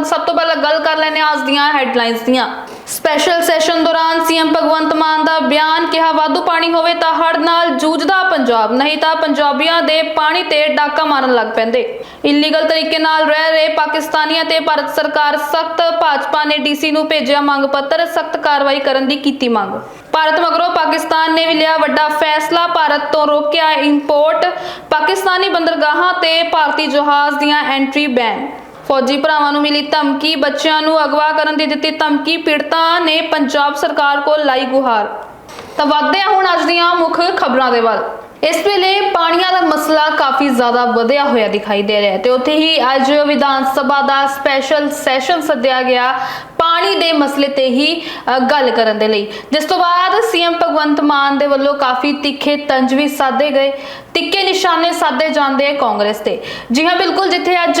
ਲਗਭਗ ਸਭ ਤੋਂ ਪਹਿਲਾਂ ਗੱਲ ਕਰ ਲੈਨੇ ਅੱਜ ਦੀਆਂ ਹੈਡਲਾਈਨਸ ਦੀਆਂ। ਸਪੈਸ਼ਲ ਸੈਸ਼ਨ ਦੌਰਾਨ ਸੀਐਮ ਭਗਵੰਤ ਮਾਨ ਦਾ ਬਿਆਨ ਕਿਹਾ, ਵਾਧੂ ਪਾਣੀ ਹੋਵੇ ਤਾਂ ਹੜ੍ਹ ਨਾਲ ਜੂਝਦਾ ਪੰਜਾਬ, ਨਹੀਂ ਤਾਂ ਪੰਜਾਬੀਆਂ ਦੇ ਪਾਣੀ ਤੇ ਡਾਕਾ ਮਾਰਨ ਲੱਗ ਪੈਂਦੇ। ਇਲੀਗਲ ਤਰੀਕੇ ਨਾਲ ਰਹਿ ਰਹੇ ਪਾਕਿਸਤਾਨੀਆਂ ਤੇ ਭਾਰਤ ਸਰਕਾਰ ਸਖਤ ਭਾਜਪਾ ਨੇ ਡੀਸੀ ਨੂੰ ਭੇਜਿਆ ਮੰਗ ਪੱਤਰ, ਸਖਤ ਕਾਰਵਾਈ ਕਰਨ ਦੀ ਕੀਤੀ ਮੰਗ। ਭਾਰਤ ਮਗਰੋਂ ਪਾਕਿਸਤਾਨ ਨੇ ਵੀ ਲਿਆ ਵੱਡਾ ਫੈਸਲਾ, ਭਾਰਤ ਤੋਂ ਰੋਕਿਆ ਇੰਪੋਰਟ ਪਾਕਿਸਤਾਨੀ ਬੰਦਰਗਾਹਾਂ ਤੇ ਭਾਰਤੀ ਜਹਾਜ਼ ਦੀਆਂ ਐਂਟਰੀ ਬੈਨ ਫੌਜੀ ਭਰਾਵਾਂ ਨੂੰ ਮਿਲੀ ਧਮਕੀ, ਬੱਚਿਆਂ ਨੂੰ ਅਗਵਾ ਕਰਨ ਦੀ ਦਿੱਤੀ ਧਮਕੀ, ਪੀੜਤਾਂ ਨੇ ਪੰਜਾਬ ਸਰਕਾਰ ਕੋਲ ਲਾਈ ਗੁਹਾਰ। ਤਾਂ ਵੱਧਦੇ ਹੁਣ ਅੱਜ ਦੀਆਂ ਮੁੱਖ ਖਬਰਾਂ ਦੇ ਵੱਲ। ਇਸ ਵੇਲੇ ਪਾਣੀਆਂ ਦਾ ਮਸਲਾ ਕਾਫੀ ਜ਼ਿਆਦਾ ਵਧਿਆ ਹੋਇਆ ਦਿਖਾਈ ਦੇ ਰਿਹਾ ਹੈ ਤੇ ਉੱਥੇ ਹੀ ਅੱਜ ਵਿਧਾਨ ਸਭਾ ਦਾ ਸਪੈਸ਼ਲ ਸੈਸ਼ਨ ਸੱਦਿਆ ਗਿਆ। ਪਾਣੀ ਦੇ ਮਸਲੇ ਤੇ ਹੀ ਗੱਲ ਕਰਨ ਦੇ ਲਈ। ਜਿਸ ਤੋਂ ਬਾਅਦ ਸੀਐਮ ਭਗਵੰਤ ਮਾਨ ਦੇ ਵੱਲੋਂ ਕਾਫੀ ਤਿੱਖੇ ਤੰਜ ਵੀ ਸਾਧੇ ਗਏ। ਤਿੱਕੇ ਨਿਸ਼ਾਨੇ ਸਾਧੇ ਜਾਂਦੇ ਆ ਕਾਂਗਰਸ ਤੇ। ਜੀ ਹਾਂ, ਬਿਲਕੁਲ, ਜਿੱਥੇ ਅੱਜ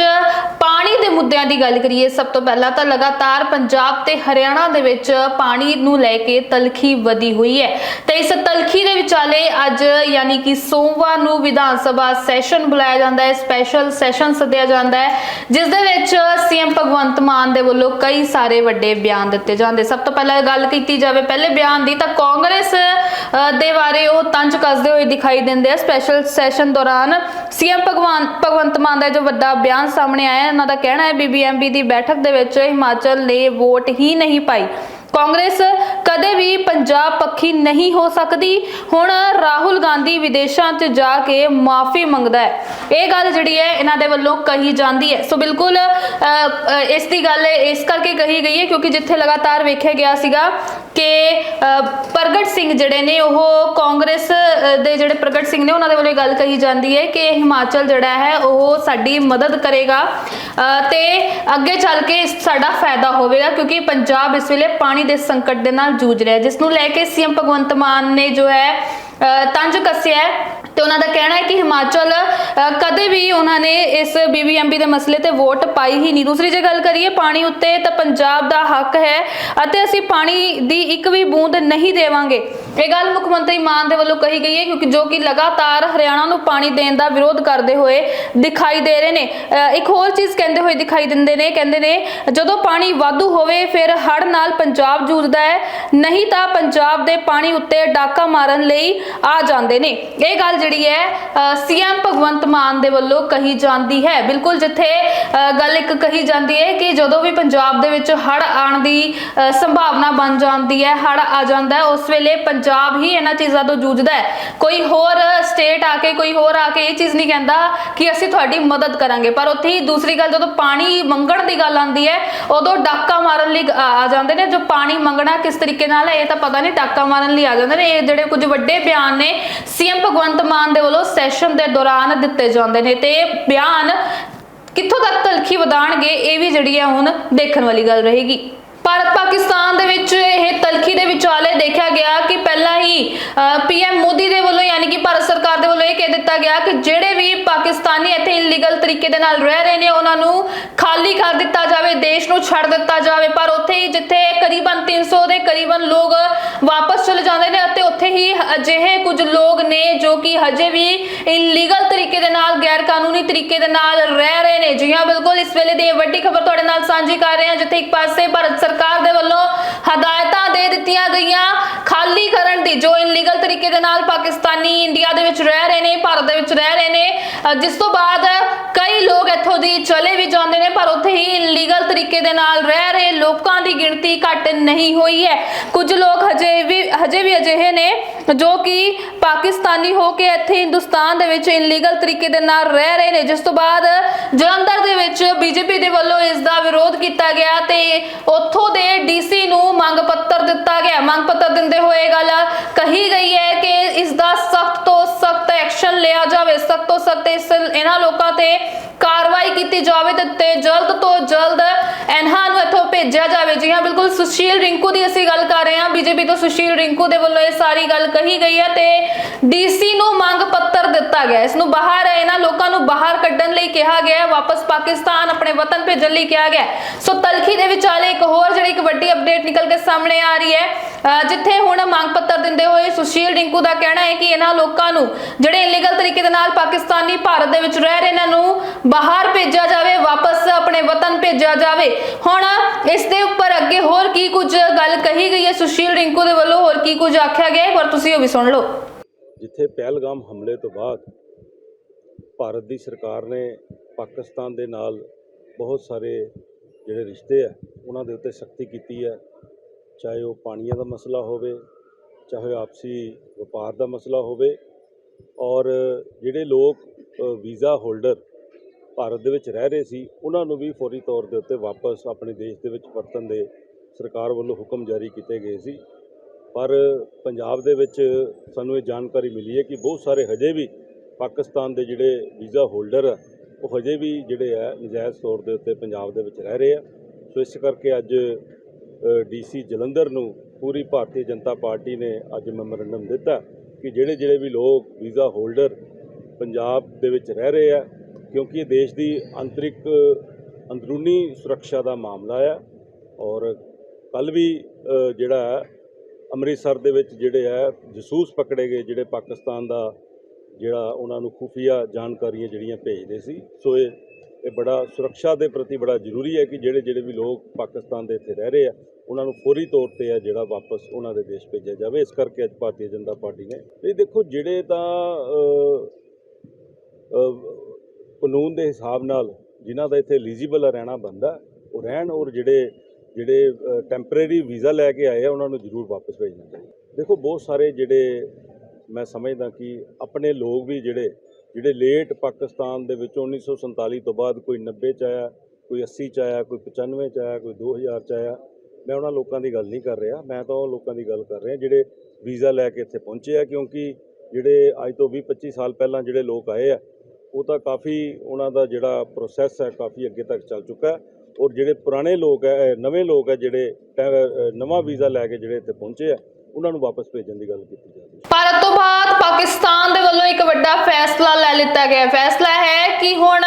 ਪਾਣੀ ਦੇ ਮੁੱਦਿਆਂ ਦੀ ਗੱਲ ਕਰੀਏ, ਸਭ ਤੋਂ ਪਹਿਲਾਂ ਤਾਂ ਲਗਾਤਾਰ ਪੰਜਾਬ ਤੇ ਹਰਿਆਣਾ ਦੇ ਵਿੱਚ ਪਾਣੀ ਨੂੰ ਲੈ ਕੇ ਤਲਖੀ ਵਧੀ ਹੋਈ ਹੈ। ਤੇ ਇਸ ਤਲਖੀ ਦੇ ਵਿਚਾਲੇ ਅੱਜ ਯਾਨੀ ਕਿ ਸੋਮਵਾਰ ਨੂੰ ਵਿਧਾਨ ਸਭਾ ਸੈਸ਼ਨ ਬੁਲਾਇਆ ਜਾਂਦਾ ਹੈ, ਸਪੈਸ਼ਲ ਸੈਸ਼ਨ ਸੱਦਿਆ ਜਾਂਦਾ ਹੈ, ਜਿਸ ਦੇ ਵਿੱਚ ਸੀਐਮ ਭਗਵੰਤ ਮਾਨ ਦੇ ਵੱਲੋਂ ਕਈ ਸਾਰੇ ਵੱਡੇ ਬਿਆਨ ਦਿੱਤੇ ਜਾਂਦੇ। ਸਭ ਤੋਂ ਪਹਿਲਾਂ ਗੱਲ ਕੀਤੀ ਜਾਵੇ ਪਹਿਲੇ ਬਿਆਨ ਦੀ ਤਾਂ ਕਾਂਗਰਸ ਦੇ ਬਾਰੇ ਉਹ ਤੰਜ ਕੱਸਦੇ ਹੋਏ ਦਿਖਾਈ ਦਿੰਦੇ ਆ। ਸਪੈਸ਼ਲ ਸੈਸ਼ਨ ਦੌਰਾਨ ਸੀਐਮ ਭਗਵਾਨ ਭਗਵੰਤ ਮਾਨ ਦਾ ਜੋ ਵੱਡਾ ਬਿਆਨ ਸਾਹਮਣੇ ਆਇਆ ਹੈ, ਉਹਨਾਂ ਦਾ ਕਹਿਣਾ ਹੈ ਬੀਬੀਐਮਬੀ ਦੀ ਬੈਠਕ ਦੇ ਵਿੱਚ ਹਿਮਾਚਲ ਨੇ ਵੋਟ ਹੀ ਨਹੀਂ ਪਾਈ। ਕਾਂਗਰਸ ਕਦੇ ਵੀ ਪੰਜਾਬ ਪੱਖੀ ਨਹੀਂ ਹੋ ਸਕਦੀ। ਹੁਣ ਰਾਹੁਲ ਗਾਂਧੀ ਵਿਦੇਸ਼ਾਂ 'ਚ ਜਾ ਕੇ ਮਾਫੀ ਮੰਗਦਾ ਹੈ। ਇਹ ਗੱਲ ਜਿਹੜੀ ਹੈ ਇਹਨਾਂ ਦੇ ਵੱਲੋਂ ਕਹੀ ਜਾਂਦੀ ਹੈ। ਸੋ ਬਿਲਕੁਲ ਅ, ਇਸ ਦੀ ਗੱਲ ਇਸ ਕਰਕੇ ਕਹੀ ਗਈ ਹੈ ਕਿਉਂਕਿ ਜਿੱਥੇ ਲਗਾਤਾਰ ਵੇਖਿਆ ਗਿਆ ਸੀਗਾ ਕਿ ਪ੍ਰਗਟ ਸਿੰਘ ਜਿਹੜੇ ਨੇ ਉਹ ਕਾਂਗਰਸ ਦੇ ਜਿਹੜੇ ਪ੍ਰਗਟ ਸਿੰਘ ਨੇ ਉਹਨਾਂ ਦੇ ਵੱਲੋਂ ਇਹ ਗੱਲ ਕਹੀ ਜਾਂਦੀ ਹੈ ਕਿ ਹਿਮਾਚਲ ਜਿਹੜਾ ਹੈ ਉਹ ਸਾਡੀ ਮਦਦ ਕਰੇਗਾ। ਅ, ਤੇ ਅੱਗੇ ਚੱਲ ਕੇ ਇਸ- ਸਾਡਾ ਫਾਇਦਾ ਹੋਵੇਗਾ ਕਿਉਂਕਿ ਪੰਜਾਬ ਇਸ ਵੇਲੇ ਪਾਣੀ ਦੇ ਸੰਕਟ ਦੇ ਨਾਲ ਜੂਝ ਰਿਹਾ ਜਿਸ ਨੂੰ ਲੈ ਕੇ ਸੀਐਮ ਭਗਵੰਤ ਮਾਨ ਨੇ ਜੋ ਹੈ ਤੰਜ ਕੱਸਿਆ ਹੈ ਤੇ ਉਹਨਾਂ ਦਾ ਕਹਿਣਾ ਹੈ ਕਿ ਹਿਮਾਚਲ ਕਦੇ ਵੀ ਉਹਨਾਂ ਨੇ ਇਸ ਬੀਬੀਐਮਬੀ ਦੇ ਮਸਲੇ ਤੇ ਵੋਟ ਪਾਈ ਹੀ ਨਹੀਂ। ਦੂਸਰੀ ਜੇ ਗੱਲ ਕਰੀਏ ਪਾਣੀ ਉੱਤੇ, ਤਾਂ ਪੰਜਾਬ ਦਾ ਹੱਕ ਹੈ ਅਤੇ ਅਸੀਂ ਪਾਣੀ ਦੀ ਇੱਕ ਵੀ ਬੂੰਦ ਨਹੀਂ ਦੇਵਾਂਗੇ। ਇਹ ਗੱਲ ਮੁੱਖ ਮੰਤਰੀ ਮਾਨ ਦੇ ਵੱਲੋਂ ਕਹੀ ਗਈ ਹੈ ਕਿਉਂਕਿ ਜੋ ਕਿ ਲਗਾਤਾਰ ਹਰਿਆਣਾ ਨੂੰ ਪਾਣੀ ਦੇਣ ਦਾ ਵਿਰੋਧ ਕਰਦੇ ਹੋਏ ਦਿਖਾਈ ਦੇ ਰਹੇ ਨੇ। ਇੱਕ ਹੋਰ ਚੀਜ਼ ਕਹਿੰਦੇ ਹੋਏ ਦਿਖਾਈ ਦਿੰਦੇ ਨੇ, ਕਹਿੰਦੇ ਨੇ, ਜਦੋਂ ਪਾਣੀ ਵਾਧੂ ਹੋਵੇ, ਫਿਰ ਹੜ੍ਹ ਨਾਲ ਪੰਜਾਬ ਜੂਝਦਾ ਹੈ। ਨਹੀਂ ਤਾਂ ਪੰਜਾਬ ਦੇ ਪਾਣੀ ਉੱਤੇ ਡਾਕਾ ਮਾਰਨ ਲਈ ਆ ਜਾਂਦੇ ਨੇ। ਇਹ ਗੱਲ ਜਿਹੜੀ ਹੈ ਸੀਐਮ ਭਗਵੰਤ ਮਾਨ ਦੇ ਵੱਲੋਂ ਕਹੀ ਜਾਂਦੀ ਹੈ। ਬਿਲਕੁਲ ਜਿੱਥੇ ਗੱਲ ਇੱਕ ਕਹੀ ਜਾਂਦੀ ਹੈ ਕਿ ਜਦੋਂ ਵੀ ਪੰਜਾਬ ਦੇ ਵਿੱਚ ਹੜ੍ਹ ਆਉਣ ਦੀ ਸੰਭਾਵਨਾ ਬਣ ਜਾਂਦੀ ਹੈ, ਹੜ੍ਹ ਆ ਜਾਂਦਾ ਹੈ, ਉਸ ਵੇਲੇ ਪੰਜਾਬ ਹੀ ਇਹਨਾਂ ਚੀਜ਼ਾਂ ਤੋਂ ਜੂਝਦਾ ਹੈ। ਕੋਈ ਹੋਰ ਸਟੇਟ ਆ ਕੇ, ਕੋਈ ਹੋਰ ਆ ਕੇ ਇਹ ਚੀਜ਼ ਨਹੀਂ ਕਹਿੰਦਾ ਕਿ ਅਸੀਂ ਤੁਹਾਡੀ ਮਦਦ ਕਰਾਂਗੇ। ਪਰ ਉੱਥੇ ਹੀ ਦੂਸਰੀ ਗੱਲ, ਜਦੋਂ ਪਾਣੀ ਮੰਗਣ ਦੀ ਗੱਲ ਆਉਂਦੀ ਹੈ, ਉਦੋਂ ਡਾਕਾ ਮਾਰਨ ਲਈ ਆ ਆ ਜਾਂਦੇ ਨੇ। ਜੋ ਪਾਣੀ ਮੰਗਣਾ ਕਿਸ ਤਰੀਕੇ ਨਾਲ ਹੈ, ਇਹ ਤਾਂ ਪਤਾ ਨਹੀਂ, ਡਾਕਾ ਮਾਰਨ ਲਈ ਆ ਜਾਂਦੇ ਨੇ। ਇਹ ਜਿਹੜੇ ਕੁਝ ਵੱਡੇ ਬਿਆਨ ਨੇ ਸੀਐਮ ਭਗਵੰਤ ਮਾਨ ਦੇ ਵੱਲੋਂ ਸੈਸ਼ਨ ਦੇ ਦੌਰਾਨ ਦਿੱਤੇ ਜਾਂਦੇ ਨੇ ਤੇ ਬਿਆਨ ਕਿੱਥੋਂ ਤੱਕ ਤਲਖੀ ਵਧਾਣਗੇ, ਇਹ ਵੀ ਜਿਹੜੀ ਹੈ ਹੁਣ ਦੇਖਣ ਵਾਲੀ ਗੱਲ ਰਹੇਗੀ। ਭਾਰਤ ਪਾਕਿਸਤਾਨ ਦੇ ਵਿੱਚ ਇਹ ਤਲਖੀ ਦੇ ਵਿਚਾਲੇ ਦੇਖਿਆ ਗਿਆ ਕਿ ਪਹਿਲਾਂ ਹੀ ਪੀਐਮ ਮੋਦੀ ਦੇ ਵੱਲੋਂ ਯਾਨੀ ਕਿ ਭਾਰਤ ਸਰਕਾਰ ਦੇ ਵੱਲੋਂ ਇਹ ਕਹਿ ਦਿੱਤਾ ਗਿਆ ਕਿ ਜਿਹੜੇ ਵੀ ਪਾਕਿਸਤਾਨੀ ਇੱਥੇ ਇਲੀਗਲ ਤਰੀਕੇ ਦੇ ਨਾਲ ਰਹਿ ਰਹੇ ਨੇ, ਉਹਨਾਂ ਨੂੰ ਖਾਲੀ ਕਰ ਦਿੱਤਾ ਜਾਵੇ, ਦੇਸ਼ ਨੂੰ ਛੱਡ ਦਿੱਤਾ ਜਾਵੇ। ਪਰ ਉੱਥੇ ਹੀ ਜਿੱਥੇ ਕਰੀਬਨ 300 ਦੇ ਕਰੀਬਨ ਲੋਕ ਵਾਪਸ ਚਲੇ ਜਾਂਦੇ ਨੇ ਅਤੇ ਉੱਥੇ ਹੀ ਅਜਿਹੇ ਕੁਝ ਲੋਕ ਨੇ ਜੋ ਕਿ ਹਜੇ ਵੀ ਇਲੀਗਲ ਤਰੀਕੇ ਦੇ ਨਾਲ ਗੈਰ ਕਾਨੂੰਨੀ ਤਰੀਕੇ ਦੇ ਨਾਲ ਰਹਿ ਰਹੇ ਨੇ। ਜੀ ਹਾਂ, ਬਿਲਕੁਲ ਇਸ ਵੇਲੇ ਦੀ ਵੱਡੀ ਖਬਰ ਤੁਹਾਡੇ ਨਾਲ ਸਾਂਝੀ ਕਰ ਰਹੇ ਹਾਂ, ਜਿੱਥੇ ਇੱਕ ਪਾਸੇ ਭਾਰਤ ਸਰਕਾਰ ਦੇ ਵੱਲੋਂ ਹਦਾਇਤਾਂ ਦੇ ਦਿੱਤੀਆਂ ਗਈਆਂ ਖਾਲੀ ਕਰਨ ਦੀ, ਜੋ ਇਲੀਗਲ ਤਰੀਕੇ ਦੇ ਨਾਲ ਪਾਕਿਸਤਾਨੀ ਇੰਡੀਆ ਦੇ ਵਿੱਚ ਰਹਿ ਰਹੇ ਨੇ, ਭਾਰਤ ਦੇ ਵਿੱਚ ਰਹਿ ਰਹੇ ਨੇ। ਜਿਸ ਤੋਂ ਬਾਅਦ ਕਈ ਲੋਕ ਇੱਥੋਂ ਦੀ ਚਲੇ ਵੀ ਜਾਂਦੇ ਨੇ, ਪਰ ਉੱਥੇ ਹੀ ਇਲੀਗਲ ਤਰੀਕੇ ਦੇ ਨਾਲ ਰਹਿ ਰਹੇ ਲੋਕਾਂ ਦੀ ਗਿਣਤੀ ਘੱਟ ਨਹੀਂ ਹੋਈ ਹੈ। ਕੁਝ ਲੋਕ ਹਜੇ ਵੀ, ਹਜੇ ਵੀ ਅਜਿਹੇ ਨੇ ਜੋ ਕਿ ਪਾਕਿਸਤਾਨੀ ਹੋ ਕੇ ਇੱਥੇ ਹਿੰਦੁਸਤਾਨ ਦੇ ਵਿੱਚ ਇਲੀਗਲ ਤਰੀਕੇ ਦੇ ਨਾਲ ਰਹਿ ਰਹੇ ਨੇ। ਜਿਸ ਤੋਂ ਬਾਅਦ ਜਲੰਧਰ ਦੇ ਵਿੱਚ ਬੀਜੇਪੀ ਦੇ ਵੱਲੋਂ ਇਸ ਦਾ ਵਿਰੋਧ ਕੀਤਾ ਗਿਆ ਤੇ ਉੱਥੋਂ ਦੇ ਡੀਸੀ ਨੂੰ ਮੰਗ ਪੱਤਰ ਦਿੱਤਾ ਗਿਆ। ਮੰਗ ਪੱਤਰ ਦਿੰਦੇ ਹੋਏ ਇਹ ਗੱਲ ਕਹੀ ਗਈ ਹੈ ਕਿ ਇਸ ਦਾ ਸਖਤ ਐਕਸ਼ਨ ਲਿਆ ਜਾਵੇ, ਸਖਤ ਤੋਂ ਸਖਤ ਇਹਨਾਂ ਲੋਕਾਂ ਤੇ ਕਾਰਵਾਈ ਕੀਤੀ ਜਾਵੇ ਤੇ- ਜਲਦ ਤੋਂ ਜਲਦ ਇਹਨਾਂ ਨੂੰ ਇੱਥੋਂ ਭੇਜਿਆ ਜਾਵੇ। ਜੀ ਹਾਂ, ਬਿਲਕੁਲ ਸੁਸ਼ੀਲ ਰਿੰਕੂ ਦੀ ਅਸੀਂ ਗੱਲ ਕਰ ਰਹੇ ਹਾਂ। ਬੀਜੇਪੀ ਤੋਂ ਸੁਸ਼ੀਲ ਰਿੰਕੂ ਦੇ ਵੱਲੋਂ ਇਹ ਸਾਰੀ ਗੱਲ ਕਹੀ ਗਈ ਹੈ ਤੇ ਡੀਸੀ ਨੂੰ ਮੰਗ ਪੱਤਰ ਦਿੱਤਾ ਗਿਆ। ਇਸ ਨੂੰ ਬਾਹਰ ਇਹਨਾਂ ਲੋਕਾਂ ਨੂੰ ਬਾਹਰ ਕੱਢਣ ਲਈ ਕਿਹਾ ਗਿਆ ਵਾਪਸ ਪਾਕਿਸਤਾਨ ਆਪਣੇ ਵਤਨ ਭੇਜਣ ਲਈ ਕਿਹਾ ਗਿਆ ਸੋ ਤਲਖੀ ਦੇ ਵਿਚਾਲੇ ਇੱਕ ਹੋਰ ਜਿਹੜੀ ਇੱਕ ਵੱਡੀ ਅਪਡੇਟ ਨਿਕਲ ਕੇ ਸਾਹਮਣੇ ਆ ਰਹੀ ਹੈ। ਜਿੱਥੇ ਹੁਣ ਮੰਗ ਪੱਤਰ ਦਿੰਦੇ ਹੋਏ ਸੁਸ਼ੀਲ ਰਿੰਕੂ ਦਾ ਕਹਿਣਾ ਹੈ ਕਿ ਇਹਨਾਂ ਲੋਕਾਂ ਨੂੰ ਜਿਹੜੇ ਇਲੀਗਲ ਤਰੀਕੇ ਦੇ ਨਾਲ ਪਾਕਿਸਤਾਨੀ ਭਾਰਤ ਦੇ ਵਿੱਚ ਰਹਿ ਰਹੇ ਇਹਨਾਂ ਨੂੰ ਬਾਹਰ ਭੇਜਿਆ ਜਾਵੇ, ਵਾਪਸ ਆਪਣੇ ਵਤਨ ਭੇਜਿਆ ਜਾਵੇ। ਹੁਣ ਇਸ ਦੇ ਉੱਪਰ ਅੱਗੇ ਹੋਰ ਕੀ ਕੁਝ ਗੱਲ ਕਹੀ ਗਈ ਹੈ ਸੁਸ਼ੀਲ ਰਿੰਕੂ ਦੇ ਵੱਲੋਂ? ਹੋਰ ਕੀ ਕੁਝ ਆਖਿਆ ਗਿਆ ਹੈ? ਪਰ ਤੁਸੀਂ ਉਹ ਵੀ ਸੁਣ ਲਓ। ਜਿੱਥੇ ਪਹਿਲਗਾਮ ਹਮਲੇ ਤੋਂ ਬਾਅਦ ਭਾਰਤ ਦੀ ਸਰਕਾਰ ਨੇ ਪਾਕਿਸਤਾਨ ਦੇ ਨਾਲ ਬਹੁਤ ਸਾਰੇ ਜਿਹੜੇ ਰਿਸ਼ਤੇ ਆ, ਉਹਨਾਂ ਦੇ ਉੱਤੇ ਸਖਤੀ ਕੀਤੀ ਹੈ। ਚਾਹੇ ਉਹ ਪਾਣੀਆਂ ਦਾ ਮਸਲਾ ਹੋਵੇ, ਚਾਹੇ ਆਪਸੀ ਵਪਾਰ ਦਾ ਮਸਲਾ ਹੋਵੇ ਔਰ ਜਿਹੜੇ ਲੋਕ ਵੀਜ਼ਾ ਹੋਲਡਰ ਭਾਰਤ ਦੇ ਵਿੱਚ ਰਹਿ ਰਹੇ ਸੀ, ਉਹਨਾਂ ਨੂੰ ਵੀ ਫੌਰੀ ਤੌਰ ਦੇ ਉੱਤੇ ਵਾਪਸ ਆਪਣੇ ਦੇਸ਼ ਦੇ ਵਿੱਚ ਵਰਤਣ ਦੇ ਸਰਕਾਰ ਵੱਲੋਂ ਹੁਕਮ ਜਾਰੀ ਕੀਤੇ ਗਏ ਸੀ। ਪਰ ਪੰਜਾਬ ਦੇ ਵਿੱਚ ਸਾਨੂੰ ਇਹ ਜਾਣਕਾਰੀ ਮਿਲੀ ਹੈ ਕਿ ਬਹੁਤ ਸਾਰੇ ਹਜੇ ਵੀ ਪਾਕਿਸਤਾਨ ਦੇ ਜਿਹੜੇ ਵੀਜ਼ਾ ਹੋਲਡਰ ਆ, ਉਹ ਹਜੇ ਵੀ ਜਿਹੜੇ ਆ, ਨਜਾਇਜ਼ ਤੌਰ ਦੇ ਉੱਤੇ ਪੰਜਾਬ ਦੇ ਵਿੱਚ ਰਹਿ ਰਹੇ ਆ। ਸੋ ਇਸ ਕਰਕੇ ਅੱਜ ਡੀਸੀ ਜਲੰਧਰ ਨੂੰ ਪੂਰੀ ਭਾਰਤੀ ਜਨਤਾ ਪਾਰਟੀ ਨੇ ਅੱਜ ਮੈਮੋਰੰਡਮ ਦਿੱਤਾ ਕਿ ਜਿਹੜੇ ਜਿਹੜੇ ਵੀ ਲੋਕ ਵੀਜ਼ਾ ਹੋਲਡਰ ਪੰਜਾਬ ਦੇ ਵਿੱਚ ਰਹਿ ਰਹੇ ਆ, ਕਿਉਂਕਿ ਇਹ ਦੇਸ਼ ਦੀ ਅੰਤਰਿਕ ਅੰਦਰੂਨੀ ਸੁਰੱਖਿਆ ਦਾ ਮਾਮਲਾ ਆ ਔਰ ਕੱਲ ਵੀ ਜਿਹੜਾ ਹੈ, ਅੰਮ੍ਰਿਤਸਰ ਦੇ ਵਿੱਚ ਜਿਹੜੇ ਹੈ, ਜਸੂਸ ਪਕੜੇ ਗਏ, ਜਿਹੜੇ ਪਾਕਿਸਤਾਨ ਦਾ ਜਿਹੜਾ ਉਹਨਾਂ ਨੂੰ ਖੁਫੀਆ ਜਾਣਕਾਰੀਆਂ ਜਿਹੜੀਆਂ ਭੇਜਦੇ ਸੀ। ਸੋ ਇਹ ਇਹ ਬੜਾ ਸੁਰੱਖਿਆ ਦੇ ਪ੍ਰਤੀ ਬੜਾ ਜ਼ਰੂਰੀ ਹੈ ਕਿ ਜਿਹੜੇ ਜਿਹੜੇ ਵੀ ਲੋਕ ਪਾਕਿਸਤਾਨ ਦੇ ਇੱਥੇ ਰਹਿ ਰਹੇ ਆ, ਉਹਨਾਂ ਨੂੰ ਫੌਰੀ ਤੌਰ ਤੇ ਆ ਜਿਹੜਾ ਵਾਪਸ ਉਹਨਾਂ ਦੇ ਦੇਸ਼ ਭੇਜਿਆ ਜਾਵੇ। ਇਸ ਕਰਕੇ ਅੱਜ ਭਾਰਤੀ ਜਨਤਾ ਪਾਰਟੀ ਨੇ ਇਹ ਦੇਖੋ, ਜਿਹੜੇ ਤਾਂ ਕਾਨੂੰਨ ਦੇ ਹਿਸਾਬ ਨਾਲ ਜਿਨ੍ਹਾਂ ਦਾ ਇੱਥੇ ਐਲੀਜੀਬਲ ਰਹਿਣਾ ਬੰਦਾ, ਉਹ ਰਹਿਣ ਔਰ ਜਿਹੜੇ ਜਿਹੜੇ ਟੈਂਪਰੇਰੀ ਵੀਜ਼ਾ ਲੈ ਕੇ ਆਏ ਆ, ਉਹਨਾਂ ਨੂੰ ਜ਼ਰੂਰ ਵਾਪਸ ਭੇਜਣਾ ਚਾਹੀਦਾ। ਦੇਖੋ, ਬਹੁਤ ਸਾਰੇ ਜਿਹੜੇ ਮੈਂ ਸਮਝਦਾ ਕਿ ਆਪਣੇ ਲੋਕ ਵੀ ਜਿਹੜੇ ਜਿਹੜੇ ਲੇਟ ਪਾਕਿਸਤਾਨ ਦੇ ਵਿੱਚ 1947 ਤੋਂ ਬਾਅਦ ਕੋਈ 90 ਚ ਆਇਆ, ਕੋਈ 80 ਚ ਆਇਆ, ਕੋਈ 95 ਚ ਆਇਆ, ਕੋਈ 2000 ਚ ਆਇਆ, ਮੈਂ ਉਹਨਾਂ ਲੋਕਾਂ ਦੀ ਗੱਲ ਨਹੀਂ ਕਰ ਰਿਹਾ, ਮੈਂ ਤਾਂ ਉਹ ਲੋਕਾਂ ਦੀ ਗੱਲ ਕਰ ਰਿਹਾ ਜਿਹੜੇ ਵੀਜ਼ਾ ਲੈ ਕੇ ਇੱਥੇ ਪਹੁੰਚੇ ਆ, ਕਿਉਂਕਿ ਜਿਹੜੇ ਅੱਜ ਤੋਂ 20 25 ਸਾਲ ਪਹਿਲਾਂ ਜਿਹੜੇ ਲੋਕ ਆਏ ਆ, ਉਹ ਤਾਂ ਕਾਫੀ ਉਹਨਾਂ ਦਾ ਜਿਹੜਾ ਪ੍ਰੋਸੈਸ ਹੈ ਕਾਫੀ ਅੱਗੇ ਤੱਕ ਚੱਲ ਚੁੱਕਾ ਔਰ ਜਿਹੜੇ ਪੁਰਾਣੇ ਲੋਕ ਹੈ ਨਵੇਂ ਲੋਕ ਹੈ ਜਿਹੜੇ ਟੈ- ਨਵਾਂ ਵੀਜ਼ਾ ਲੈ ਕੇ ਜਿਹੜੇ ਇੱਥੇ ਪਹੁੰਚੇ ਆ, ਉਹਨਾਂ ਨੂੰ ਵਾਪਸ ਭੇਜਣ ਦੀ ਗੱਲ ਕੀਤੀ ਜਾ ਰਹੀ ਹੈ। ਭਾਰਤ ਤੋਂ ਬਾਅਦ ਪਾਕਿਸਤਾਨ ਦੇ ਵੱਲੋਂ ਇੱਕ ਵੱਡਾ ਫੈਸਲਾ ਲੈ ਲਿੱਤਾ ਗਿਆ। ਫੈਸਲਾ ਹੈ ਕਿ ਹੁਣ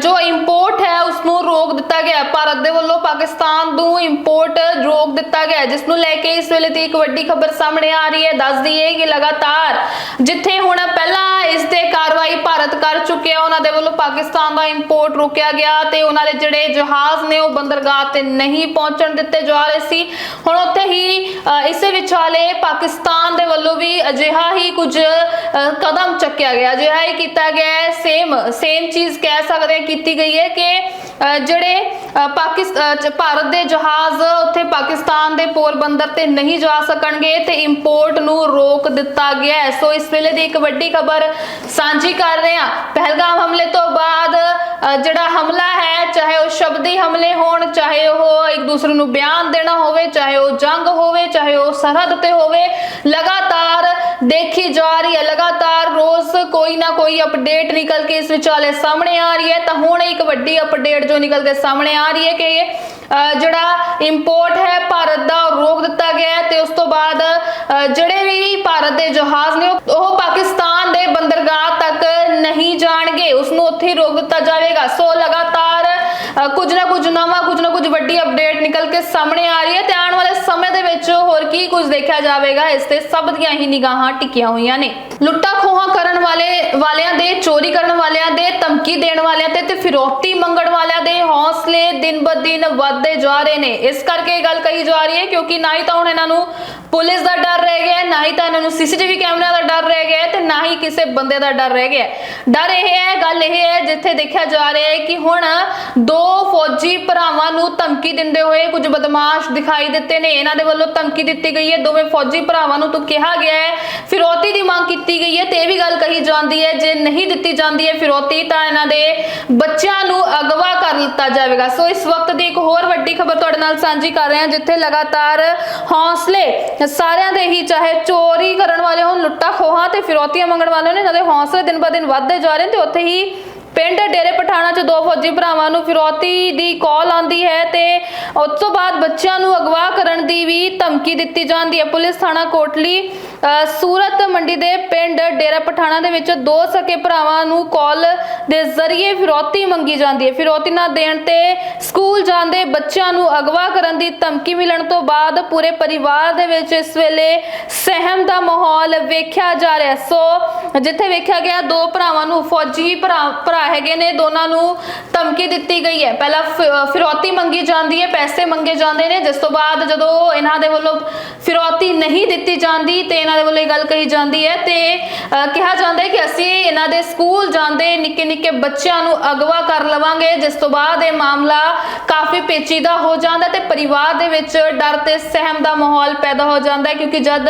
ਜੋ ਇੰਪੋਰਟ ਹੈ ਉਸ ਨੂੰ ਰੋਕ ਦਿੱਤਾ ਗਿਆ। ਭਾਰਤ ਦੇ ਵੱਲੋਂ ਪਾਕਿਸਤਾਨ ਨੂੰ ਇੰਪੋਰਟ ਰੋਕ ਦਿੱਤਾ ਗਿਆ ਹੈ, ਜਿਸ ਨੂੰ ਲੈ ਕੇ ਇਸ ਵੇਲੇ ਦੀ ਇੱਕ ਵੱਡੀ ਖਬਰ ਸਾਹਮਣੇ ਆ ਰਹੀ ਹੈ। ਦੱਸ ਦਈਏ ਕਿ ਲਗਾਤਾਰ ਜਿੱਥੇ ਹੁਣ ਪਹਿਲਾਂ ਇਸ ਤੇ ਕਾਰਵਾਈ ਭਾਰਤ ਕਰ ਚੁੱਕਿਆ ਉਹਨਾਂ ਦੇ ਵੱਲੋਂ ਪਾਕਿਸਤਾਨ ਦਾ ਇੰਪੋਰਟ ਰੋਕਿਆ ਗਿਆ ਤੇ ਉਹਨਾਂ ਦੇ ਜਿਹੜੇ ਜਹਾਜ਼ ਨੇ ਉਹ ਬੰਦਰਗਾਹ ਤੇ ਨਹੀਂ ਪਹੁੰਚਣ ਦਿੱਤੇ ਜਾ ਰਹੇ ਸੀ। ਹੁਣ ਉੱਥੇ ਹੀ ਇਸੇ ਵਿਚਾਲੇ ਪਾਕਿਸਤਾਨ ਦੇ ਵੱਲੋਂ ਵੀ ਅਜਿਹਾ ਹੀ ਕੁਝ ਅ, ਕਦਮ ਚੱਕਿਆ ਗਿਆ। ਅਜਿਹਾ ਹੀ ਕੀਤਾ ਗਿਆ ਹੈ ਸੇਮ ਸੇਮ ਚੀਜ਼ ਕਹਿ ਸਕਦੇ ਹਾਂ ਕੀਤੀ ਗਈ ਹੈ ਕਿ ਜਿਹੜੇ ਪਾਕਿਸਤਾਨ ਭਾਰਤ ਦੇ ਜਹਾਜ਼ ਉੱਥੇ ਪਾਕਿਸਤਾਨ ਦੇ ਪੋਰਬੰਦਰ ਤੇ ਨਹੀਂ ਜਾ ਸਕਣਗੇ ਤੇ ਇੰਪੋਰਟ ਨੂੰ ਰੋਕ ਦਿੱਤਾ ਗਿਆ ਹੈ। ਸੋ ਇਸ ਵੇਲੇ ਦੀ ਇੱਕ ਵੱਡੀ ਖਬਰ ਸਾਂਝੀ ਕਰ ਰਹੇ ਹਾਂ। ਪਹਿਲਗਾਮ ਹਮਲੇ ਤੋਂ ਬਾਅਦ ਜਿਹੜਾ ਹਮਲਾ ਹੈ, ਚਾਹੇ ਉਹ ਸ਼ਬਦੀ ਹਮਲੇ ਹੋਣ, ਚਾਹੇ ਉਹ ਇੱਕ ਦੂਸਰੇ ਨੂੰ ਬਿਆਨ ਦੇਣਾ ਹੋਵੇ, ਚਾਹੇ ਉਹ ਜੰਗ ਹੋਵੇ, ਚਾਹੇ ਉਹ ਸਰਹੱਦ ਤੇ ਹੋਵੇ, ਲਗਾਤਾਰ ਦੇਖੀ ਜਾ ਰਹੀ ਹੈ। ਲਗਾਤਾਰ ਰੋਜ਼ ਕੋਈ ਨਾ ਕੋਈ ਅਪਡੇਟ ਨਿਕਲ ਕੇ ਇਸ ਵਿਚਾਲੇ ਸਾਹਮਣੇ ਆ ਰਹੀ ਹੈ। ਤਾਂ ਹੁਣ ਇੱਕ ਵੱਡੀ ਅਪਡੇਟ ਜੋ ਨਿਕਲ ਕੇ ਸਾਹਮਣੇ ਆ ਰਹੀ ਹੈ ਕਿ ਅ, ਜਿਹੜਾ ਇੰਪੋਰਟ ਹੈ ਭਾਰਤ ਦਾ ਉਹ ਰੋਕ ਦਿੱਤਾ ਗਿਆ ਹੈ ਤੇ ਉਸ ਤੋਂ ਬਾਅਦ ਜਿਹੜੇ ਵੀ ਭਾਰਤ ਦੇ ਜਹਾਜ਼ ਨੇ ਉਹ- ਪਾਕਿਸਤਾਨ ਦੇ ਬੰਦਰਗਾਹ ਤੱਕ ਨਹੀਂ ਜਾਣਗੇ। ਉਸ ਨੂੰ ਉੱਥੇ ਹੀ ਰੋਕ ਦਿੱਤਾ ਜਾਵੇਗਾ। ਸੋ ਲਗਾਤਾਰ ਕੁਝ ਨਾ ਕੁਝ ਨਵਾਂ, ਕੁਝ ਨਾ ਕੁਝ ਵੱਡੀ ਅਪਡੇਟ ਨਿਕਲ ਕੇ ਸਾਹਮਣੇ ਆ ਰਹੀ ਹੈ ਤੇ ਆਉਣ ਵਾਲੇ ਸਮੇਂ ਦੇ ਵਿੱਚ ਹੋਰ ਕੀ ਕੁਝ ਦੇਖਿਆ ਜਾਵੇਗਾ, ਇਸ ਤੇ ਸਭ ਦੀਆਂ ਹੀ ਨਿਗਾਹਾਂ ਟਿਕੀਆਂ ਹੋਈਆਂ ਨੇ। ਲੁੱਟਾ ਖੋਹਾਂ ਕਰਨ ਵਾਲੇ, ਵਾਲਿਆਂ ਦੇ, ਚੋਰੀ ਕਰਨ ਵਾਲਿਆਂ ਦੇ, ਧਮਕੀ ਦੇਣ ਵਾਲਿਆਂ ਤੇ ਤੇ ਫਿਰੌਤੀ ਮੰਗਣ ਵਾਲਿਆਂ ਦੇ ਹੌਸਲੇ ਦਿਨ ਬ ਦਿਨ ਵੱਧਦੇ ਜਾ ਰਹੇ ਨੇ। ਇਸ ਕਰਕੇ ਇਹ ਗੱਲ ਕਹੀ ਜਾ ਰਹੀ ਹੈ ਕਿਉਂਕਿ ਨਾ ਹੀ ਤਾਂ ਹੁਣ ਇਹਨਾਂ ਨੂੰ ਪੁਲਿਸ ਦਾ ਡਰ ਰਹਿ ਗਿਆ ਨਾ ਹੀ ਤਾਂ ਇਹਨਾਂ ਨੂੰ ਸੀਸੀਟੀਵੀ ਕੈਮਰਿਆਂ ਦਾ ਡਰ ਰਹਿ ਗਿਆ ਤੇ ਨਾ ਹੀ ਕਿਸੇ ਬੰਦੇ ਦਾ ਡਰ ਰਹਿ ਗਿਆ ਡਰ ਇਹ ਹੈ, ਗੱਲ ਇਹ ਹੈ, ਜਿੱਥੇ ਦੇਖਿਆ ਜਾ ਰਿਹਾ ਹੈ ਕਿ ਹੁਣ ਦੋ ਫੌਜੀ ਭਰਾਵਾਂ ਨੂੰ ਧਮਕੀ ਦਿੰਦੇ ਹੋਏ ਕੁਝ ਬਦਮਾਸ਼ ਦਿਖਾਈ ਦਿੱਤੇ ਨੇ। ਇਹਨਾਂ ਦੇ ਵੱਲੋਂ ਧਮਕੀ ਦਿੱਤੀ ਗਈ ਹੈ। ਦੋਵੇਂ ਫੌਜੀ ਭਰਾਵਾਂ ਨੂੰ ਤੋਂ ਕਿਹਾ ਗਿਆ ਹੈ, ਫਿਰੌਤੀ ਦੀ ਮੰਗ ਕੀਤੀ ਗਈ ਹੈ ਤੇ ਇਹ ਵੀ ਗੱਲ ਕਹੀ ਜਾਂਦੀ ਹੈ, ਜੇ ਨਹੀਂ ਦਿੱਤੀ ਜਾਂਦੀ ਹੈ ਫਿਰੌਤੀ ਤਾਂ ਇਹਨਾਂ ਦੇ ਬੱਚਿਆਂ ਨੂੰ ਅਗਵਾ ਕਰ ਲਿੱਤਾ ਜਾਵੇਗਾ। ਸੋ ਇਸ ਵਕਤ ਦੀ ਇੱਕ ਹੋਰ ਵੱਡੀ ਖਬਰ ਤੁਹਾਡੇ ਨਾਲ ਸਾਂਝੀ ਕਰ ਰਹੇ ਹਾਂ, ਜਿੱਥੇ ਲਗਾਤਾਰ ਹੌਸਲੇ ਸਾਰਿਆਂ ਦੇ ਹੀ, ਚਾਹੇ ਚੋਰੀ ਕਰਨ ਵਾਲੇ ਹੋਣ, ਲੁੱਟਾ ਖੋਹਾਂ ਤੇ ਫਿਰੌਤੀਆਂ ਮੰਗਣ ਵਾਲੇ ਹੋਣ, ਇਹਨਾਂ ਦੇ ਹੌਸਲੇ ਦਿਨ ਬ ਦਿਨ ਵੱਧਦੇ ਜਾ ਰਹੇ ਨੇ ਤੇ ਉੱਥੇ ਹੀ ਪਿੰਡ ਡੇਰੇ ਪਠਾਣਾ 'ਚ ਦੋ ਫੌਜੀ ਭਰਾਵਾਂ ਨੂੰ ਫਿਰੌਤੀ ਦੀ ਕਾਲ ਆਂਦੀ ਹੈ ਤੇ ਉਸ ਤੋਂ ਬਾਅਦ ਬੱਚਿਆਂ ਨੂੰ ਅਗਵਾ ਕਰਨ ਦੀ ਵੀ ਧਮਕੀ ਦਿੱਤੀ ਜਾਂਦੀ ਹੈ। ਪੁਲਿਸ ਥਾਣਾ ਕੋਟਲੀ ਸੂਰਤ ਮੰਡੀ ਦੇ ਪਿੰਡ ਡੇਰਾ ਪਠਾਣਾ ਦੇ ਵਿੱਚ ਦੋ ਸਕੇ ਭਰਾਵਾਂ ਨੂੰ ਕਾਲ ਦੇ ਜ਼ਰੀਏ ਫਿਰੌਤੀ ਮੰਗੀ ਜਾਂਦੀ ਹੈ। ਫਿਰੌਤੀ ਨਾ ਦੇਣ ਤੇ ਸਕੂਲ ਜਾਂਦੇ ਬੱਚਿਆਂ ਨੂੰ ਅਗਵਾ ਕਰਨ ਦੀ ਧਮਕੀ ਮਿਲਣ ਤੋਂ ਬਾਅਦ ਪੂਰੇ ਪਰਿਵਾਰ ਦੇ ਵਿੱਚ ਇਸ ਵੇਲੇ ਸਹਿਮ ਦਾ ਮਾਹੌਲ ਵੇਖਿਆ ਜਾ ਰਿਹਾ ਸੋ ਜਿੱਥੇ ਵੇਖਿਆ ਗਿਆ ਦੋ ਭਰਾਵਾਂ ਨੂੰ ਫੌਜੀ ਭਰਾ ਭਰਾ ਹੈਗੇ ਨੇ, ਦੋਨਾਂ ਨੂੰ ਧਮਕੀ ਦਿੱਤੀ ਗਈ ਹੈ। ਪਹਿਲਾਂ ਫਿਰੌਤੀ ਮੰਗੀ ਜਾਂਦੀ ਹੈ, ਪੈਸੇ ਮੰਗੇ ਜਾਂਦੇ ਨੇ, ਜਿਸ ਤੋਂ ਬਾਅਦ ਜਦੋਂ ਇਹਨਾਂ ਦੇ ਵੱਲੋਂ ਫਿਰੌਤੀ ਨਹੀਂ ਦਿੱਤੀ ਜਾਂਦੀ ਤੇ ਇਹਨਾਂ ਦੇ ਵੱਲੋਂ ਇਹ ਗੱਲ ਕਹੀ ਜਾਂਦੀ ਹੈ ਤੇ ਕਿਹਾ ਜਾਂਦਾ ਹੈ ਕਿ ਅਸੀਂ ਇਹਨਾਂ ਦੇ ਸਕੂਲ ਜਾਂਦੇ ਨਿੱਕੇ ਨਿੱਕੇ ਬੱਚਿਆਂ ਨੂੰ ਅਗਵਾ ਕਰ ਲਵਾਂਗੇ, ਜਿਸ ਤੋਂ ਬਾਅਦ ਇਹ ਮਾਮਲਾ ਕਾਫੀ ਪੇਚੀਦਾ ਹੋ ਜਾਂਦਾ ਤੇ ਪਰਿਵਾਰ ਦੇ ਵਿੱਚ ਡਰ ਤੇ ਸਹਿਮ ਦਾ ਮਾਹੌਲ ਪੈਦਾ ਹੋ ਜਾਂਦਾ ਹੈ, ਕਿਉਂਕਿ ਜਦ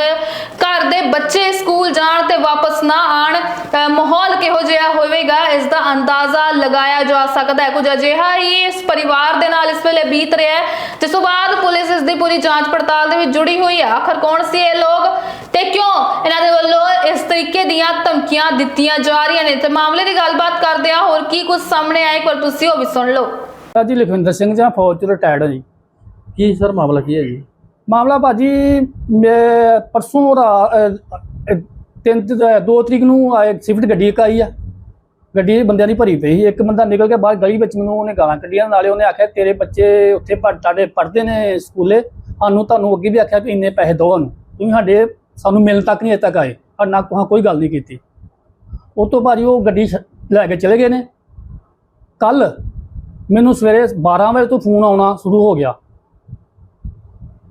ਘਰ ਦੇ ਬੱਚੇ ਸਕੂਲ ਜਾਣ ਤੇ ਵਾਪਸ ਨਾ ਆਣ ਅ, ਮਾਹੌਲ ਕਿਹੋ ਜਿਹਾ ਹੋਵੇਗਾ ਇਸ ਦਾ ਅੰਦਾਜ਼ਾ ਲਗਾਇਆ ਜਾ ਸਕਦਾ ਹੈ। ਕੁਝ ਅਜਿਹਾ ਹੀ ਇਸ ਪਰਿਵਾਰ ਦੇ ਨਾਲ ਇਸ ਵੇਲੇ ਬੀਤ ਰਿਹਾ ਹੈ ਜਿਸ ਤੋਂ ਬਾਅਦ ਪੁਲਿਸ ਇਸ ਦੀ ਪੂਰੀ ਜਾਂਚ ਪੜਤਾਲ ਦੇ ਵਿੱਚ ਜੁੜੀ ਹੋਈ ਹੈ। ਆਖਰ ਕੌਣ ਸੀ ਇਹ ਲੋਕ ਤੇ ਕਿਉਂ ਇਹਨਾਂ ਦੇ ਵੱਲੋਂ ਇਸ ਤਰੀਕੇ ਦੀਆਂ ਧਮਕੀਆਂ ਦਿੱਤੀਆਂ ਜਾ ਰਹੀਆਂ ਨੇ? ਤੇ ਮਾਮਲੇ ਦੀ ਗੱਲਬਾਤ ਕਰਦੇ ਆ ਹੋਰ ਕੀ ਕੁਝ ਸਾਹਮਣੇ ਆਇਆ ਇੱਕ ਵਾਰ ਤੁਸੀਂ ਉਹ ਵੀ ਸੁਣ ਲਓ। ਜੀ ਲਖਵਿੰਦਰ ਸਿੰਘ ਜਾਂ ਫੌਜ ਚ ਰਿਟਾਇਰਡ ਹਾਂ ਜੀ। ਕੀ ਸਰ ਮਾਮਲਾ ਕੀ ਹੈ ਜੀ? ਮਾਮਲਾ ਭਾਜੀ ਪਰਸੋਂ ਰਾ- ਅਹ, ਅਹ, ਤਿੰਨ ਦੋ ਤਰੀਕ ਨੂੰ ਆਏ ਸਿਫਟ ਗੱਡੀ ਇੱਕ ਆਈ ਆ। ਗੱਡੀ ਬੰਦਿਆਂ ਦੀ ਭਰੀ ਪਈ ਸੀ। ਇੱਕ ਬੰਦਾ ਨਿਕਲ ਕੇ ਬਾਹਰ ਗਲੀ ਵਿੱਚ ਮੈਨੂੰ ਉਹਨੇ ਗਾਲਾਂ ਕੱਢੀਆਂ। ਨਾਲੇ ਉਹਨੇ ਆਖਿਆ, ਤੇਰੇ ਬੱਚੇ ਉੱਥੇ ਪੜ੍ਹ ਤੁਹਾਡੇ ਪੜ੍ਹਦੇ ਨੇ ਸਕੂਲੇ। ਸਾਨੂੰ ਤੁਹਾਨੂੰ ਅੱਗੇ ਵੀ ਆਖਿਆ ਵੀ ਇੰਨੇ ਪੈਸੇ ਦਿਓ ਸਾਨੂੰ। ਤੁਸੀਂ ਸਾਡੇ, ਸਾਨੂੰ ਮਿਲਣ ਤੱਕ ਨਹੀਂ ਅਜੇ ਤੱਕ ਆਏ। ਔਰ ਨਾ ਕੋਹਾਂ ਕੋਈ ਗੱਲ ਨਹੀਂ ਕੀਤੀ। ਉਹ ਤੋਂ ਭਾਜੀ ਉਹ ਗੱਡੀ ਛ- ਲੈ ਕੇ ਚਲੇ ਗਏ ਨੇ। ਕੱਲ ਮੈਨੂੰ ਸਵੇਰੇ 12 ਵਜੇ ਤੋਂ ਫੋਨ ਆਉਣਾ ਸ਼ੁਰੂ ਹੋ ਗਿਆ।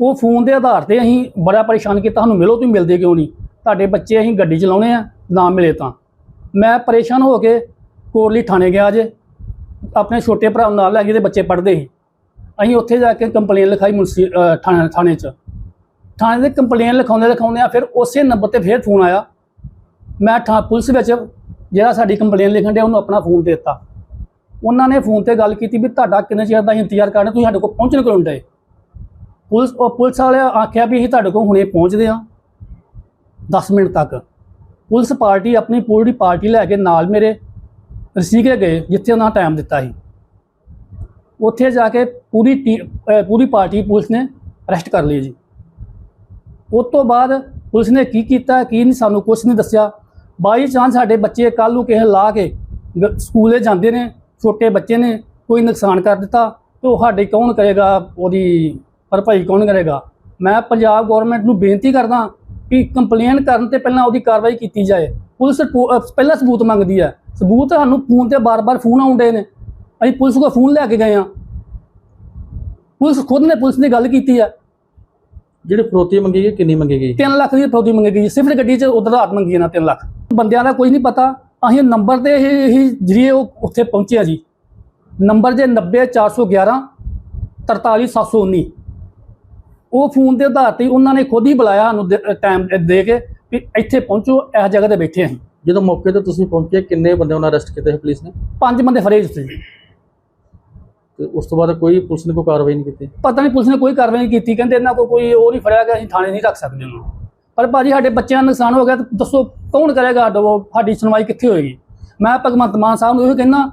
ਉਹ ਫੋਨ ਦੇ ਆਧਾਰ ਤੇ ਅਸੀਂ ਬੜਾ ਪਰੇਸ਼ਾਨ ਕੀਤਾ। ਸਾਨੂੰ ਮਿਲੋ, ਤੁਸੀਂ ਮਿਲਦੇ ਕਿਉਂ ਨਹੀਂ? ਤੁਹਾਡੇ ਬੱਚੇ ਅਸੀਂ ਗੱਡੀ ਚਲਾਉਣੇ ਆ, ਨਾ ਮਿਲੇ ਤਾਂ। ਮੈਂ ਪਰੇਸ਼ਾਨ ਹੋ ਕੇ ਕੋਰਲੀ ਥਾਣੇ ਗਿਆ ਜੇ। ਆਪਣੇ ਛੋਟੇ ਭਰਾ ਨਾਲ ਲੈ ਕੇ ਤੇ ਬੱਚੇ ਪੜ੍ਹਦੇ ਸੀ। ਅਸੀਂ ਉੱਥੇ ਜਾ ਕੇ ਕੰਪਲੇਨ ਲਿਖਾਈ ਮੁਨਸੀ ਥਾਣੇ ਥਾਣੇ 'ਚ। ਥਾਣੇ ਦੇ ਕੰਪਲੇਨ ਲਿਖਾਉਂਦੇ ਲਿਖਾਉਂਦੇ ਆ, ਫਿਰ ਉਸੇ ਨੰਬਰ ਤੇ ਫਿਰ ਫੋਨ ਆਇਆ। ਮੈਂ ਥਾਂ ਪੁਲਿਸ ਵਿੱਚ ਜਿਹੜਾ ਸਾਡੀ ਕੰਪਲੇਨ ਲਿਖਣ ਡਿਆ, ਉਹਨੂੰ ਆਪਣਾ ਫੋਨ ਦੇ ਦਿੱਤਾ। ਉਹਨਾਂ ਨੇ ਫੋਨ ਤੇ ਗੱਲ ਕੀਤੀ ਵੀ ਤੁਹਾਡਾ ਕਿੰਨੇ ਚਿਰ ਦਾ ਇੰਤਜ਼ਾਰ ਕਰਨਾ, ਤੁਸੀਂ ਸਾਡੇ ਕੋਲ ਪਹੁੰਚਣ ਕਿਉਂ ਨਹੀਂ ਡਏ। ਪੁਲਿਸ ਉਹ ਪੁਲਿਸ ਵਾਲੇ ਆਖਿਆ ਵੀ ਅਸੀਂ ਤੁਹਾਡੇ ਕੋਲ ਹੁਣੇ ਪਹੁੰਚਦੇ ਹਾਂ। 10 ਮਿੰਟ ਤੱਕ। ਪੁਲਿਸ ਪਾਰਟੀ ਆਪਣੀ ਪੂਰੀ ਪਾਰਟੀ ਲੈ ਕੇ ਨਾਲ ਮੇਰੇ ਰਸੀਕੇ ਗਏ, ਜਿੱਥੇ ਉਹਨਾਂ ਟਾਈਮ ਦਿੱਤਾ ਸੀ। ਉੱਥੇ ਜਾ ਕੇ ਪੂਰੀ ਟੀ- ਪੂਰੀ ਪਾਰਟੀ ਪੁਲਿਸ ਨੇ ਅਰੈਸਟ ਕਰ ਲਈ ਜੀ। ਉਸ ਤੋਂ ਬਾਅਦ ਪੁਲਿਸ ਨੇ ਕੀ ਕੀਤਾ, ਕੀ ਨਹੀਂ ਸਾਨੂੰ ਕੁਝ ਨਹੀਂ ਦੱਸਿਆ। ਬਾਈ ਚਾਂਸ ਸਾਡੇ ਬੱਚੇ ਕੱਲ ਨੂੰ ਕਿਸੇ ਲਾ ਕੇ ਗ- ਸਕੂਲੇ ਜਾਂਦੇ ਨੇ, ਛੋਟੇ ਬੱਚੇ ਨੇ, ਕੋਈ ਨੁਕਸਾਨ ਕਰ ਦਿੱਤਾ, ਤੇ ਉਹ ਸਾਡੇ ਕੌਣ ਕਰੇਗਾ, ਉਹਦੀ ਭਰਪਾਈ ਕੌਣ ਕਰੇਗਾ? ਮੈਂ ਪੰਜਾਬ ਗਵਰਨਮੈਂਟ ਨੂੰ ਬੇਨਤੀ ਕਰਦਾ ਕਿ ਕੰਪਲੇਨ ਕਰਨ ਤੇ ਪਹਿਲਾਂ ਉਹਦੀ ਕਾਰਵਾਈ ਕੀਤੀ ਜਾਏ। ਪੁਲਿਸ ਪਹਿਲਾਂ ਸਬੂਤ ਮੰਗਦੀ ਹੈ। ਸਬੂਤ ਸਾਨੂੰ ਫੋਨ ਤੇ ਬਾਰ-ਬਾਰ ਫੋਨ ਆਉਂਦੇ ਨੇ। ਅਸੀਂ ਪੁਲਿਸ ਕੋਲ ਫੋਨ ਲੈ ਕੇ ਗਏ ਆ ਪੁਲਿਸ ਖੁਦ ਨੇ ਪੁਲਿਸ ਨੇ ਗੱਲ ਕੀਤੀ ਹੈ। ਜਿਹੜੀ ਫਰੋਤੀ ਮੰਗੀ ਗਈ ਕਿੰਨੀ ਮੰਗੀ ਗਈ? 3 ਲੱਖ ਦੀ ਫਰੌਤੀ ਮੰਗੀ ਗਈ। ਸਿਫਟ ਗੱਡੀ 'ਚ ਉਧਰ ਰਾਤ ਮੰਗੀ ਇਹਨਾਂ 3 ਲੱਖ। ਬੰਦਿਆਂ ਦਾ ਕੋਈ ਨਹੀਂ ਪਤਾ। ਅਸੀਂ ਨੰਬਰ ਤੇ ਹੀ ਜਰੀਏ ਉਹ ਉੱਥੇ ਪਹੁੰਚਿਆ ਜੀ। ਨੰਬਰ ਜੇ 90411 43719 ਉਹ ਫੋਨ ਦੇ ਆਧਾਰ ਤੇ ਉਹਨਾਂ ਨੇ ਖੁਦ ਹੀ ਬੁਲਾਇਆ ਸਾਨੂੰ ਟਾਈਮ ਦੇ ਕੇ ਵੀ ਇੱਥੇ ਪਹੁੰਚੋ ਇਸ ਜਗ੍ਹਾ ਤੇ ਬੈਠੇ ਅਸੀਂ ਜਦੋਂ ਮੌਕੇ ਤੇ ਤੁਸੀਂ ਪਹੁੰਚੇ ਕਿੰਨੇ ਬੰਦੇ ਉਹਨਾਂ ਅਰੈਸਟ ਕੀਤੇ ਸੀ ਪੁਲਿਸ ਨੇ? ਪੰਜ ਬੰਦੇ ਫੜੇ ਜੀ ਤੇ ਉਸ ਤੋਂ ਬਾਅਦ ਕੋਈ ਪੁਲਿਸ ਨੇ ਕੋਈ ਕਾਰਵਾਈ ਨਹੀਂ ਕੀਤੀ? ਪਤਾ ਨਹੀਂ ਪੁਲਿਸ ਨੇ ਕੋਈ ਕਾਰਵਾਈ ਨਹੀਂ ਕੀਤੀ ਕਹਿੰਦੇ ਇਹਨਾਂ ਕੋਲ ਕੋਈ ਉਹ ਨਹੀਂ ਫੜਿਆ ਗਿਆ ਅਸੀਂ ਥਾਣੇ ਨਹੀਂ ਰੱਖ ਸਕਦੇ ਉਹਨੂੰ ਪਰ ਭਾਜੀ ਸਾਡੇ ਬੱਚਿਆਂ ਦਾ ਨੁਕਸਾਨ ਹੋ ਗਿਆ ਤਾਂ ਦੱਸੋ ਕੌਣ ਕਰੇਗਾ ਸਾਡਾ ਸੁਣਵਾਈ ਕਿੱਥੇ ਹੋਏਗੀ? ਮੈਂ ਭਗਵੰਤ ਮਾਨ ਸਾਹਿਬ ਨੂੰ ਇਹ ਕਹਿੰਦਾ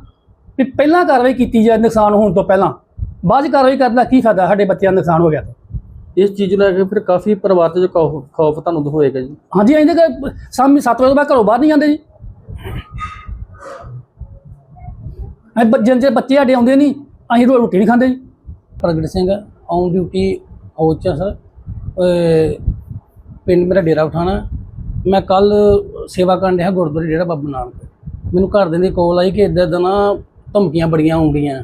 ਵੀ ਪਹਿਲਾਂ ਕਾਰਵਾਈ ਕੀਤੀ ਜਾਏ ਨੁਕਸਾਨ ਹੋਣ ਤੋਂ ਪਹਿਲਾਂ। ਬਾਅਦ ਕਾਰਵਾਈ ਕਰਨ ਦਾ ਕੀ ਫਾਇਦਾ ਸਾਡੇ ਬੱਚਿਆਂ ਦਾ ਨੁਕਸਾਨ ਹੋ ਗਿਆ ਇਸ ਚੀਜ਼ ਨੂੰ ਲੈ ਕੇ ਫਿਰ ਕਾਫੀ ਪਰਿਵਾਰ ਤੇ ਜੋ ਖੌਫ ਖੌਫ ਤੁਹਾਨੂੰ ਹੋਏਗਾ ਜੀ। ਹਾਂਜੀ, ਅਸੀਂ ਤਾਂ ਸ਼ਾਮੀ 7 ਵਜੇ ਤੋਂ ਬਾਅਦ ਘਰੋਂ ਬਾਹਰ ਨਹੀਂ ਜਾਂਦੇ ਜੀ। ਅਸੀਂ ਬੱਚੇ ਜੇ ਬੱਚੇ ਸਾਡੇ ਆਉਂਦੇ ਨਹੀਂ, ਅਸੀਂ ਰੋ- ਰੋਟੀ ਨਹੀਂ ਖਾਂਦੇ ਜੀ। ਪ੍ਰਗਟ ਸਿੰਘ ਔਨ ਡਿਊਟੀ ਫੌਜ 'ਚ ਸਰ। ਪਿੰਡ ਮੇਰਾ ਡੇਰਾ ਉਠਾਣਾ ਮੈਂ ਕੱਲ ਸੇਵਾ ਕਰਨ ਡਿਆ ਗੁਰਦੁਆਰੇ ਡੇਰਾ ਬਾਬਾ ਨਾਨਕ। ਮੈਨੂੰ ਘਰ ਦੇ ਦੀ ਕੋਲ ਆਈ ਕਿ ਇੱਦਾਂ ਦਾ ਨਾ ਧਮਕੀਆਂ ਬੜੀਆਂ ਆਉਂਦੀਆਂ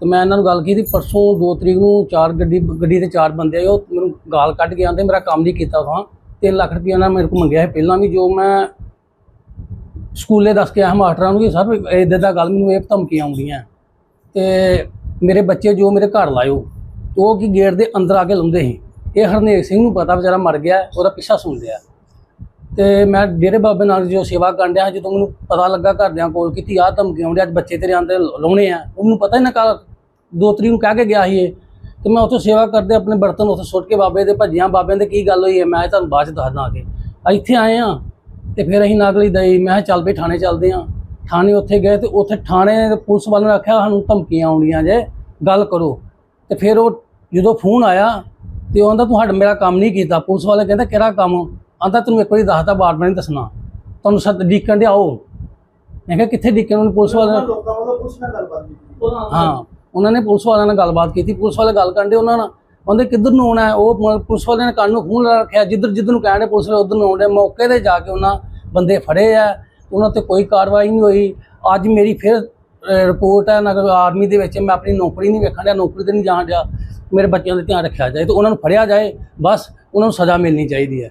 ਤੇ ਮੈਂ ਇਹਨਾਂ ਨੂੰ ਗੱਲ ਕੀਤੀ, ਪਰਸੋਂ 2 ਤਰੀਕ ਨੂੰ ਚਾਰ ਗੱਡੀ ਗੱਡੀ ਤੇ ਚਾਰ ਬੰਦੇ ਆਏ, ਉਹ ਮੈਨੂੰ ਗਾਲ ਕੱਢ ਕੇ ਆਂਦੇ ਮੇਰਾ ਕੰਮ ਨਹੀਂ ਕੀਤਾ ਉਥਾਂ 3 ਲੱਖ ਰੁਪਈਆ ਨਾਲ ਮੇਰੇ ਕੋਲ ਮੰਗਿਆ ਸੀ ਪਹਿਲਾਂ ਵੀ, ਜੋ ਮੈਂ ਸਕੂਲੇ ਦੱਸ ਕੇ ਆਇਆ ਮਾਸਟਰਾਂ ਨੂੰ ਕਿ ਸਰ ਇੱਦਾਂ ਦਾ ਗੱਲ ਮੈਨੂੰ ਇਹ ਧਮਕੀਆਂ ਆਉਂਦੀਆਂ ਤੇ ਮੇਰੇ ਬੱਚੇ ਜੋ ਮੇਰੇ ਘਰ ਲਾਇਓ ਉਹ ਕੀ ਗੇਟ ਦੇ ਅੰਦਰ ਆ ਕੇ ਲਾਉਂਦੇ ਸੀ। ਇਹ ਹਰਨੇਕ ਸਿੰਘ ਨੂੰ ਪਤਾ, ਵਿਚਾਰਾ ਮਰ ਗਿਆ, ਉਹਦਾ ਪਿੱਛਾ ਸੁਣ ਲਿਆ। ਤੇ ਮੈਂ ਡੇਰੇ ਬਾਬੇ ਨਾਲ ਜੋ ਸੇਵਾ ਕਰਨ ਡਿਆ ਜਦੋਂ ਮੈਨੂੰ ਪਤਾ ਲੱਗਾ ਘਰਦਿਆਂ ਕੋਲ ਕੀਤੀ ਆਹ ਧਮਕੀ ਆਉਂਦੇ, ਅੱਜ ਬੱਚੇ ਤੇਰੇ ਆਂਦੇ ਲਾਉਣੇ ਆ, ਉਹਨੂੰ ਪਤਾ ਹੀ ਨਾ ਦੋ ਤਰੀਕ ਨੂੰ ਕਹਿ ਕੇ ਗਿਆ ਸੀ ਇਹ। ਤੇ ਮੈਂ ਉੱਥੇ ਸੇਵਾ ਕਰਦੇ ਆਪਣੇ ਬਰਤਨ ਉੱਥੇ ਸੁੱਟ ਕੇ ਬਾਬੇ ਦੇ ਭੱਜਿਆ ਬਾਬਿਆਂ ਦੇ ਕੀ ਗੱਲ ਹੋਈ ਹੈ ਮੈਂ ਤੁਹਾਨੂੰ ਬਾਅਦ ਚ ਦੱਸਦਾ ਆ ਕੇ ਇੱਥੇ ਆਏ ਆ ਤੇ ਫਿਰ ਅਸੀਂ ਨਾਗਲੀ ਦਈ ਮੈਂ ਕਿਹਾ ਚੱਲ ਵੀ ਥਾਣੇ ਚੱਲਦੇ ਆ ਥਾਣੇ ਉੱਥੇ ਗਏ ਤੇ ਉੱਥੇ ਥਾਣੇ ਦੇ ਪੁਲਿਸ ਵਾਲਿਆਂ ਨੇ ਆਖਿਆ ਸਾਨੂੰ ਧਮਕੀਆਂ ਆਉਂਦੀਆਂ ਜੇ ਗੱਲ ਕਰੋ। ਤੇ ਫਿਰ ਉਹ ਜਦੋਂ ਫੋਨ ਆਇਆ ਤੇ ਉਹ ਕਹਿੰਦਾ ਤੂੰ ਸਾਡਾ ਮੇਰਾ ਕੰਮ ਨਹੀਂ ਕੀਤਾ। ਪੁਲਿਸ ਵਾਲੇ ਕਹਿੰਦਾ ਕਿਹੜਾ ਕੰਮ? ਆਂਦਾ ਤੈਨੂੰ ਇੱਕ ਵਾਰੀ ਦੱਸਦਾ ਬਾਰ ਬਾਰ ਨਹੀਂ ਦੱਸਣਾ। ਤੁਹਾਨੂੰ ਸੱਦ ਡੀਕਣ ਦੇ ਆਓ ਮੈਂ ਕਿਹਾ ਕਿੱਥੇ ਡੀਕਣ? ਨੂੰ ਪੁਲਿਸ ਵਾਲੇ ਨੇ ਲੋਕਾਂ ਵੱਲੋਂ ਹਾਂ। ਉਹਨਾਂ ਨੇ ਪੁਲਿਸ ਵਾਲਿਆਂ ਨਾਲ ਗੱਲਬਾਤ ਕੀਤੀ, ਪੁਲਿਸ ਵਾਲੇ ਗੱਲ ਕਰਨ ਦੇ ਉਹਨਾਂ ਨਾਲ। ਕਹਿੰਦੇ ਕਿੱਧਰ ਨੂੰ ਆਉਣਾ ਉਹ ਪੁਲਿਸ ਵਾਲਿਆਂ ਨੇ ਕੰਨ ਨੂੰ ਖੂਨ ਰੱਖਿਆ, ਜਿੱਧਰ ਜਿੱਧਰ ਨੂੰ ਕਹਿਣ ਦੇ ਪੁਲਿਸ ਵਾਲੇ, ਉਧਰ ਨੂੰ ਆਉਂਦੇ ਮੌਕੇ ਤੇ ਜਾ ਕੇ ਉਹਨਾਂ ਬੰਦੇ ਫੜੇ ਆ। ਉਹਨਾਂ ਤੇ ਕੋਈ ਕਾਰਵਾਈ ਨਹੀਂ ਹੋਈ। ਅੱਜ ਮੇਰੀ ਫਿਰ ਰਿਪੋਰਟ ਹੈ, ਨਗਰ ਆਰਮੀ ਦੇ ਵਿੱਚ ਮੈਂ ਆਪਣੀ ਨੌਕਰੀ ਨਹੀਂ ਵੇਖਣ ਡਿਆ, ਨੌਕਰੀ ਤੇ ਨਹੀਂ ਜਾਣ ਡਿਆ। ਮੇਰੇ ਬੱਚਿਆਂ ਦਾ ਧਿਆਨ ਰੱਖਿਆ ਜਾਏ ਤੇ ਉਹਨਾਂ ਨੂੰ ਫੜਿਆ ਜਾਏ। ਬਸ ਉਹਨਾਂ ਨੂੰ ਸਜ਼ਾ ਮਿਲਣੀ ਚਾਹੀਦੀ ਹੈ।